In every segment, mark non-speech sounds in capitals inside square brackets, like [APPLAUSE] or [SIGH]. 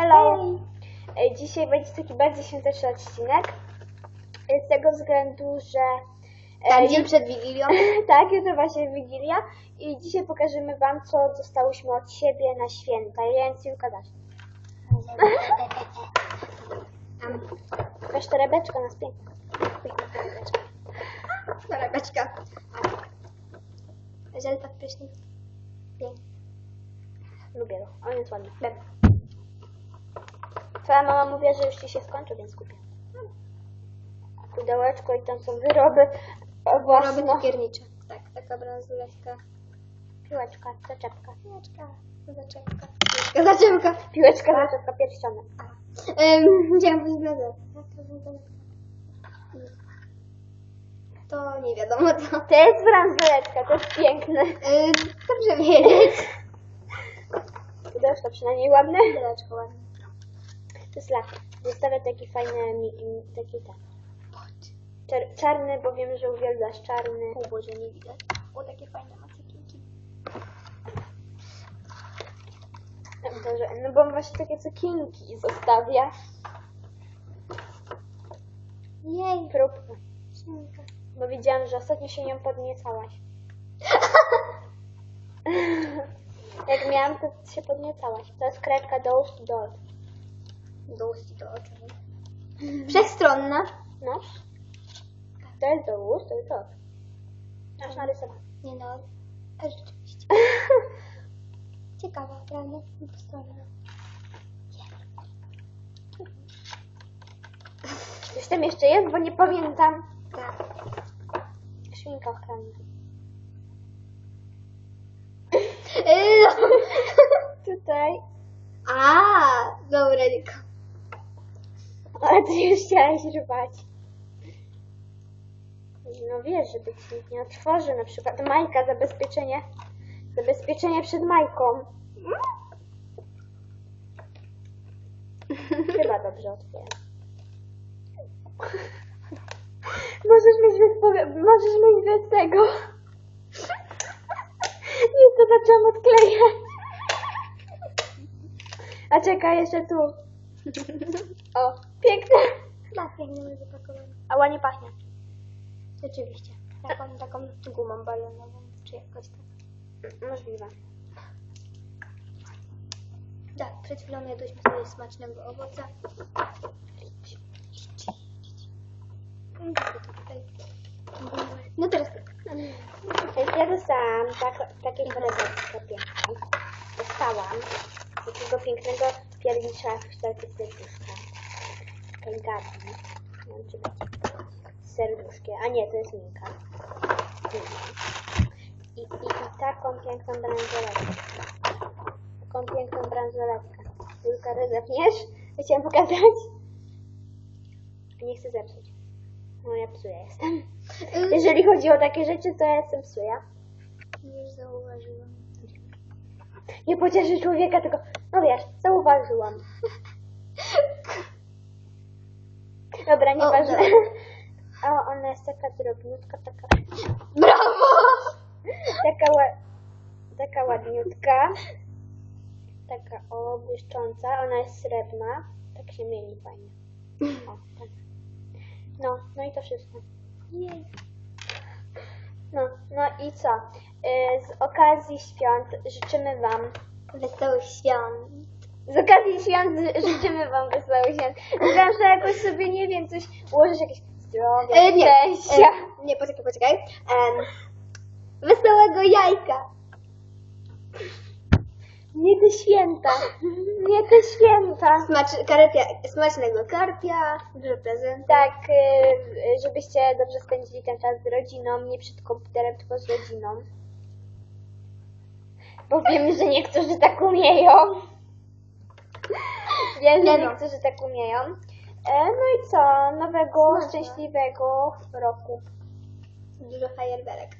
Hello! E, Dzisiaj będzie taki bardzo świąteczny odcinek. E, Z tego względu, że. e, Tam dzień przed Wigilią. [LAUGHS] tak, jutro właśnie Wigilia i dzisiaj pokażemy Wam, co dostałyśmy od siebie na święta. Więc Julka dasz. Jakaś torebeczka nas piękna. Piękna torebeczka. Torebeczka. Żel pod prysznic. Pięknie. Lubię go, on jest ładny. Twoja mama mówiła, że już Ci się skończy, więc kupię. Pudełeczko i tam są wyroby Roby własne. cukiernicze. Tak, taka bransoletka. Piłeczka, zaczepka. Piłeczka, zaczepka. Piłeczka, zaczepka. Piłeczka, zaczepka, pierścionek. Chciałam powiedzieć prezent. To nie wiadomo co. To jest bransoletka, to jest piękne. Ym, dobrze wiedzieć. Pudełeczko przynajmniej ładne. Pudełeczko ładne. To jest lak. Zostawia taki fajny, taki ten. Czar, czarny, bo wiem, że uwielbiasz czarny. O Boże, nie widać. O, takie fajne macekinki. Dobrze, no bo właśnie takie cukinki zostawia. Jej, Próbka. szynka. Bo widziałam, że ostatnio się nią podniecałaś. [LAUGHS] Jak miałam, to się podniecałaś. To jest kredka do ust. Do ust i do oczu. Wszechstronna. No. To jest do ust, to jest oczu. Masz narysowane. Nie no, a rzeczywiście. Ciekawa, prawda? Dwustronna. Coś tam jeszcze jest, bo nie pamiętam. Tak. Szminka ochronna. [LAUGHS] [LAUGHS] Tutaj. A, dobra, Niko. Ale ty już chciałaś rwać. No wiesz, żeby ci nikt nie otworzy, na przykład Majka, zabezpieczenie. Zabezpieczenie przed Majką. Chyba dobrze otwieram. Możesz mieć bez, możesz mieć bez tego. Nie, to zaczęłam odklejać. A czekaj, jeszcze tu. O, piękne. Tak, pięknie zapakowane. A ładnie pachnie. Rzeczywiście. Taką, taką gumą balonową, czy jakoś tak. Możliwe. Tak, przed chwilą jadłyśmy sobie smacznego owoca. No teraz tak. Ja dostałam tak, takie torebeczkę piękną. Dostałam takiego pięknego piernicza w kształcie serduszka. Kalgati. Nie wiem, czy wiecie. Z serduszkiem. A nie, to jest Minka. I, i, I taką piękną bransoletkę. Taką piękną bransoletkę. Julka, rozepniesz? Chciałam pokazać. Nie chcę zepsuć. No ja psuja jestem. Jeżeli chodzi o takie rzeczy, to ja jestem psuja. Już zauważyłam. Nie pocieszy człowieka, tylko, no wiesz, zauważyłam. Dobra, nieważne. [LAUGHS] O, ona jest taka drobniutka, taka, Brawo! taka, ła, taka ładniutka. Taka o, błyszcząca. Ona jest srebrna. Tak się mieni fajnie. O, tak. No, no i to wszystko. Jej. No, no i co? Y, Z okazji świąt życzymy Wam Wesołych świąt. Z okazji świąt ży- [LAUGHS] życzymy Wam wesołych świąt. Wiem, że jakoś sobie, nie wiem, coś ułożysz, jakieś zdrowie, E, nie, szczęścia. e, nie, poczekaj, poczekaj. Em, wesołego jajka. Nie te święta. Nie te święta. Smacz, karpia, smacznego karpia, dużo prezentów. Tak, y, żebyście dobrze spędzili ten czas z rodziną, nie przed komputerem, tylko z rodziną. Bo wiem, że niektórzy tak umieją. Wiem, że no. niektórzy tak umieją. E, No i co? Nowego, Smaczne. szczęśliwego roku. Dużo fajerwerek.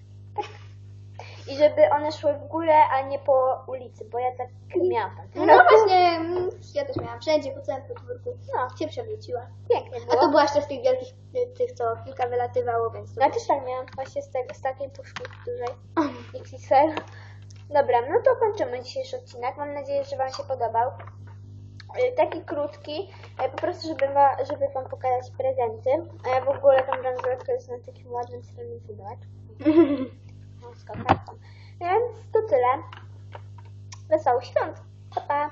I żeby one szły w górę, a nie po ulicy, bo ja tak miałam tam. No właśnie, mm, ja też miałam wszędzie, po całym podwórku. No. Się przewróciła. Pięknie A to było. była jeszcze z tych wielkich, y, tych co kilka wylatywało, więc. Ja też tak miałam, właśnie z, tego, z takiej puszki dużej. XXL. Dobra, no to kończymy dzisiejszy odcinek. Mam nadzieję, że Wam się podobał. y, taki krótki, y, po prostu żeby, wa- żeby wam pokazać prezenty. A w ogóle tam bransoletka jest na takim ładnym stronicy, zobacz. No, z kokardką. Więc to tyle. Wesołych świąt. Pa, pa.